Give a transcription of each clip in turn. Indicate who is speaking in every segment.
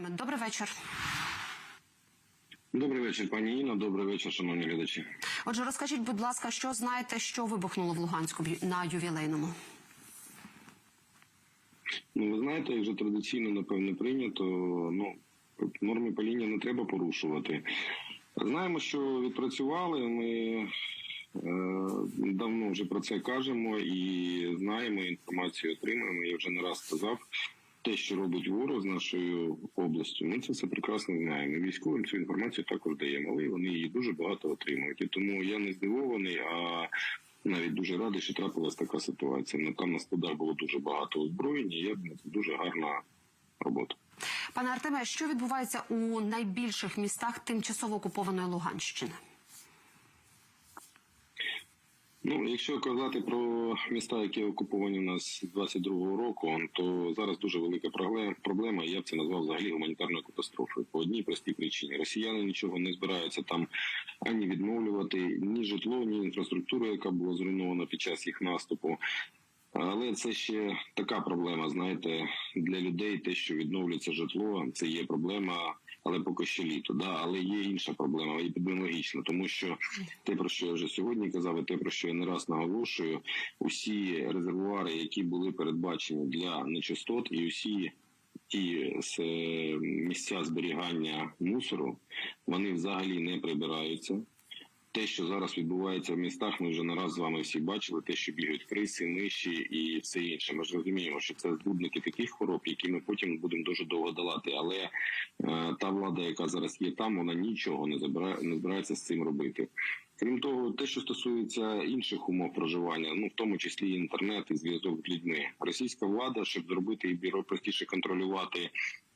Speaker 1: Артеме, добрий вечір.
Speaker 2: Добрий вечір, пані Інно. Добрий вечір, шановні глядачі.
Speaker 1: Отже, розкажіть, будь ласка, що знаєте, що вибухнуло в Луганську на ювілейному?
Speaker 2: Ну, ви знаєте, як вже традиційно, напевне, прийнято. Ну, норми паління не треба порушувати. Знаємо, що відпрацювали. Ми е, давно вже про це кажемо і знаємо, інформацію отримуємо. Я вже не раз сказав. Те, що робить ворог з нашою областю, ми це все прекрасно знаємо. Військовим цю інформацію також даємо, але вони її дуже багато отримують. І тому я не здивований, а навіть дуже радий, що трапилась така ситуація. Ну, Там на складах було дуже багато озброєння. і Я дуже гарна робота.
Speaker 1: Пане Артеме, що відбувається у найбільших містах тимчасово окупованої Луганщини?
Speaker 2: Ну, якщо казати про міста, які окуповані у нас з 22-го року, то зараз дуже велика проблема. Я б це назвав взагалі гуманітарною катастрофою по одній простій причині. Росіяни нічого не збираються там ані відновлювати ні житло, ні інфраструктуру, яка була зруйнована під час їх наступу. Але це ще така проблема. Знаєте, для людей те, що відновлюється житло, це є проблема, але поки що літо. Да, але є інша проблема епідеміологічна, тому що те, про що я вже сьогодні казав, і те, про що я не раз наголошую, усі резервуари, які були передбачені для нечистот, і усі ті з місця зберігання мусору, вони взагалі не прибираються. Те, що зараз відбувається в містах, ми вже не раз з вами всі бачили. Те, що бігають криси, миші і все інше. Ми ж розуміємо, що це збудники таких хвороб, які ми потім будемо дуже довго долати. Але е, та влада, яка зараз є там, вона нічого не забирає, не збирається з цим робити. Крім того, те, що стосується інших умов проживання, ну в тому числі інтернет і зв'язок з людьми, російська влада, щоб зробити і бюро простіше контролювати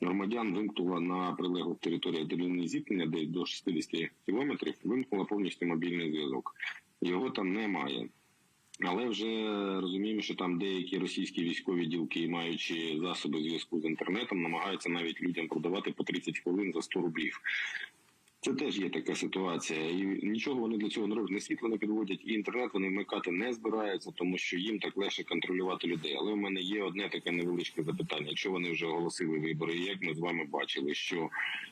Speaker 2: громадян, вимкнула на прилеглих територіях де зіткнення, де до 60 кілометрів, вимкнула повністю мобільний зв'язок. Його там немає. Але вже розуміємо, що там деякі російські військові ділки, маючи засоби зв'язку з інтернетом, намагаються навіть людям продавати по 30 хвилин за 100 рублів. Це теж є така ситуація, і нічого вони для цього не роблять. Не світло не підводять, і інтернет вони вмикати не збираються, тому що їм так легше контролювати людей. Але в мене є одне таке невеличке запитання. Якщо вони вже оголосили вибори, як ми з вами бачили, що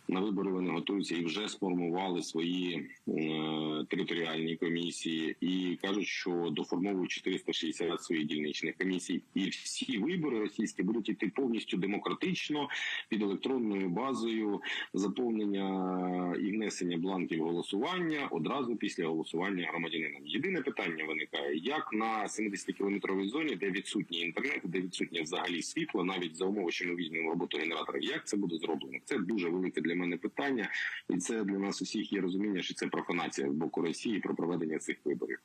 Speaker 2: на вибори вони готуються і вже сформували свої е, територіальні комісії, і кажуть, що доформовують 460 своїх дільничних комісій, і всі вибори російські будуть іти повністю демократично під електронною базою заповнення і внесення бланків голосування одразу після голосування громадянином. Єдине питання виникає: як на 70 кілометровій зоні, де відсутній інтернет, де відсутнє взагалі світло, навіть за умови, що ми візьмемо роботу генератора, як це буде зроблено? Це дуже велике для мене питання, і це для нас усіх є розуміння, що це профанація з боку Росії про проведення цих виборів.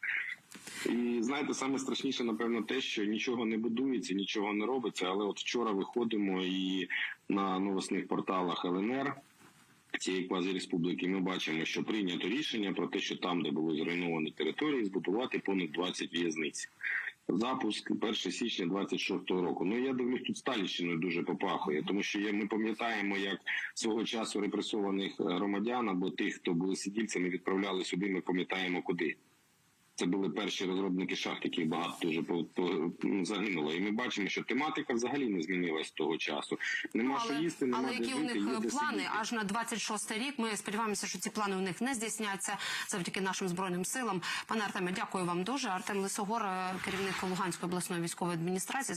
Speaker 2: І знаєте, саме страшніше, напевно, те, що нічого не будується, нічого не робиться. Але от вчора виходимо і на новосних порталах ЛНР цієї квазіреспубліки ми бачимо, що прийнято рішення про те, що там, де були зруйновані території, збудувати понад 20 в'язниць. Запуск 1 січня 26-го року. Ну я дивлюсь, тут сталіщину дуже попахує, тому що ми пам'ятаємо, як свого часу репресованих громадян або тих, хто були сидільцями, відправляли сюди. Ми пам'ятаємо куди. Це були перші розробники шахт, яких багато дуже по, по, ну, загинуло. І ми бачимо, що тематика взагалі не змінилась з того часу. Нема що їсти, нема
Speaker 1: але
Speaker 2: де
Speaker 1: які у них
Speaker 2: є
Speaker 1: плани
Speaker 2: сидіти.
Speaker 1: аж на 26 рік? Ми сподіваємося, що ці плани у них не здійсняться завдяки нашим збройним силам. Пане Артеме, дякую вам дуже. Артем Лисогор, керівник Луганської обласної військової адміністрації.